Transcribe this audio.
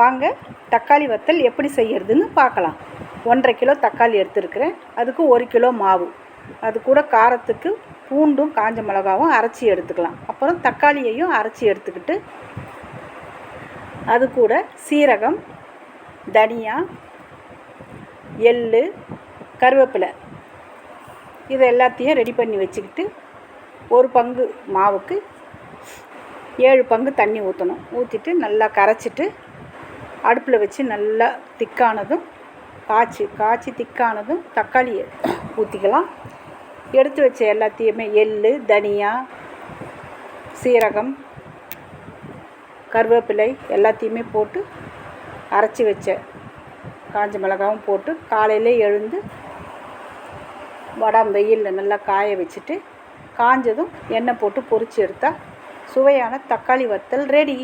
வாங்க. தக்காளி வத்தல் எப்படி செய்கிறதுன்னு பார்க்கலாம். ஒன்றரை கிலோ தக்காளி எடுத்துருக்கிறேன். அதுக்கு ஒரு கிலோ மாவு. அது கூட காரத்துக்கு பூண்டும் காஞ்ச மிளகாவும் அரைச்சி எடுத்துக்கலாம். அப்புறம் தக்காளியையும் அரைச்சி எடுத்துக்கிட்டு அது கூட சீரகம் தனியா எள்ளு கருவேப்பிலை. இதை எல்லாத்தையும் ரெடி பண்ணி வச்சுக்கிட்டு ஒரு பங்கு மாவுக்கு ஏழு பங்கு தண்ணி ஊற்றணும் ஊற்றிட்டு நல்லா கரைச்சிட்டு அடுப்பில் வச்சு நல்லா திக்கானதும் காய்ச்சி காய்ச்சி திக்கானதும் தக்காளியை ஊற்றிக்கலாம் எடுத்து வச்ச எல்லாத்தையுமே எள் தனியா சீரகம் கருவேப்பிலை எல்லாத்தையுமே போட்டு அரைச்சி வச்ச காஞ்ச மிளகாவும் போட்டு காலையில் எழுந்து வடம் வெயிலில் நல்லா காய வச்சுட்டு காஞ்சதும் எண்ணெய் போட்டு பொரித்து எடுத்தால் சுவையான தக்காளி வத்தல் ரெடி.